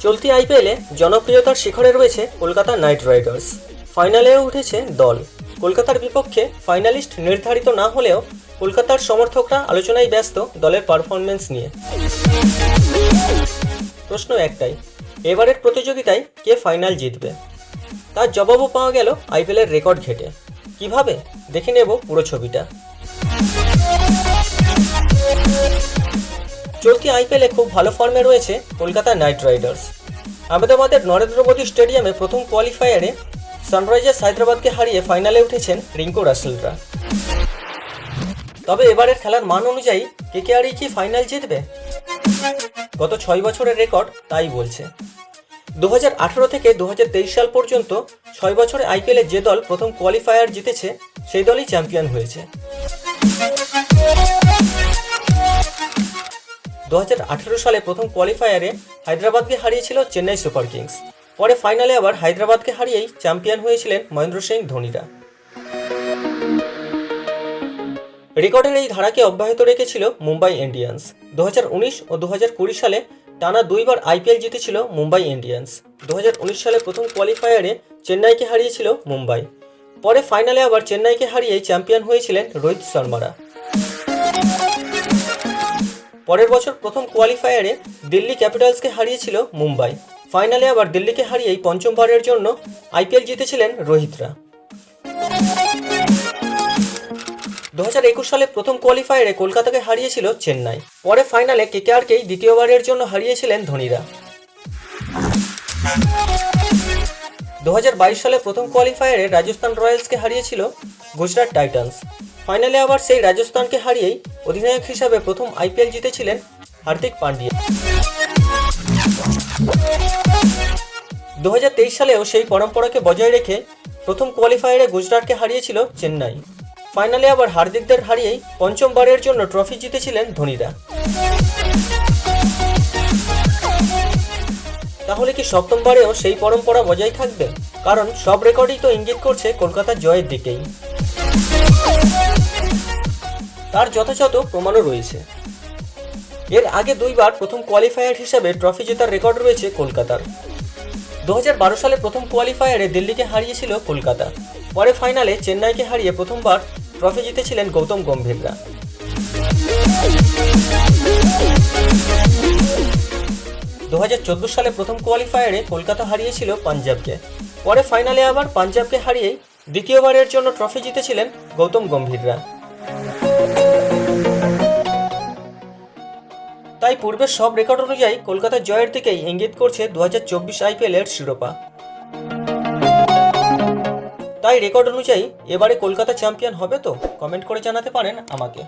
চলতি আইপিএলে জনপ্রিয়তার শিখরে রয়েছে কলকাতা নাইট রাইডার্স। ফাইনালেও উঠেছে দল। কলকাতার বিপক্ষে ফাইনালিস্ট নির্ধারিত না হলেও কলকাতার সমর্থকরা আলোচনায় ব্যস্ত দলের পারফরমেন্স নিয়ে। প্রশ্ন একটাই, এবারের প্রতিযোগিতায় কে ফাইনাল জিতবে? তার জবাবও পাওয়া গেল আইপিএলের রেকর্ড ঘেটে। কীভাবে? দেখে নেব পুরো ছবিটা। চলতি আইপিএলে খুব ভালো ফর্মে রয়েছে কলকাতা নাইট রাইডার্স। আহমেদাবাদের নরেন্দ্র মোদী স্টেডিয়ামে প্রথম কোয়ালিফায়ারে সানরাইজার্স হায়দ্রাবাদকে হারিয়ে ফাইনালে উঠেছেন রিঙ্কু রাসেলরা। তবে এবারের খেলার মান অনুযায়ী কে কেকেআরই কি ফাইনাল জিতবে? গত ছয় বছরের রেকর্ড তাই বলছে। দু হাজার আঠারো থেকে দু হাজার তেইশ সাল পর্যন্ত ছয় বছরে আইপিএলে যে দল প্রথম কোয়ালিফায়ার জিতেছে, সেই দলই চ্যাম্পিয়ন হয়েছে। দু হাজার আঠেরো সালে প্রথম কোয়ালিফায়ারে হায়দ্রাবাদকে হারিয়েছিল চেন্নাই সুপার কিংস। পরে ফাইনালে আবার হায়দ্রাবাদকে হারিয়েই চ্যাম্পিয়ন হয়েছিলেন মহেন্দ্র সিং ধোনিরা। রেকর্ডের এই ধারাকে অব্যাহত রেখেছিল মুম্বাই ইন্ডিয়ান্স। দু হাজার উনিশ ও দু হাজার কুড়ি সালে টানা দুইবার আইপিএল জিতেছিল মুম্বাই ইন্ডিয়ান্স। দু হাজার উনিশ সালে প্রথম কোয়ালিফায়ারে চেন্নাইকে হারিয়েছিল মুম্বাই। পরে ফাইনালে আবার চেন্নাইকে হারিয়েই চ্যাম্পিয়ন হয়েছিলেন রোহিত শর্মারা। পরের বছর প্রথম কোয়ালিফায়ারে দিল্লি ক্যাপিটালসকে হারিয়েছিল মুম্বাই। ফাইনালে আবার দিল্লিকে হারিয়েই পঞ্চমবারের জন্য আইপিএল জিতেছিলেন রোহিতরা। দু হাজার একুশ সালে প্রথম কোয়ালিফায়ারে কলকাতাকে হারিয়েছিল চেন্নাই। পরে ফাইনালে কেকেআরকেই দ্বিতীয়বারের জন্য হারিয়েছিলেন ধোনিরা। দু হাজার বাইশ সালে প্রথম কোয়ালিফায়ারে রাজস্থান রয়্যালসকে হারিয়েছিল গুজরাট টাইটান্স। ফাইনালে আবার সেই রাজস্থানকে হারিয়েই অধিনায়ক হিসাবে প্রথম আইপিএল জিতেছিলেন হার্দিক পান্ডিয়া। দু হাজার তেইশ সালেও সেই পরম্পরাকে বজায় রেখে প্রথম কোয়ালিফায়ারে গুজরাটকে হারিয়েছিল চেন্নাই। ফাইনালে আবার হার্দিকদের হারিয়েই পঞ্চমবারের জন্য ট্রফি জিতেছিলেন ধোনিরা। তাহলে কি সপ্তমবারেও সেই পরম্পরা বজায় থাকবে? কারণ সব রেকর্ডই তো ইঙ্গিত করছে কলকাতার জয়ের দিকেই। তার যথাযথ প্রমাণও রয়েছে। এর আগে দুইবার প্রথম কোয়ালিফায়ার হিসাবে ট্রফি জেতার রেকর্ড রয়েছে কলকাতার। দু হাজার বারো সালে প্রথম কোয়ালিফায়ারে দিল্লিকে হারিয়েছিল কলকাতা। পরে ফাইনালে চেন্নাইকে হারিয়ে প্রথমবার ট্রফি জিতেছিলেন গৌতম গম্ভীররা। দু হাজার চোদ্দ সালে প্রথম কোয়ালিফায়ারে কলকাতা হারিয়েছিল পাঞ্জাবকে। পরে ফাইনালে আবার পাঞ্জাবকে হারিয়েই দ্বিতীয়বারের জন্য ট্রফি জিতেছিলেন গৌতম গম্ভীররা। তাই পূর্বের সব রেকর্ড অনুযায়ী কলকাতা জয়ের দিকেই ইঙ্গিত করছে দু হাজার চব্বিশ আইপিএল এর শিরোপা। তাই রেকর্ড অনুযায়ী এবারে কলকাতা চ্যাম্পিয়ন হবে তো? কমেন্ট করে জানাতে পারেন আমাকে।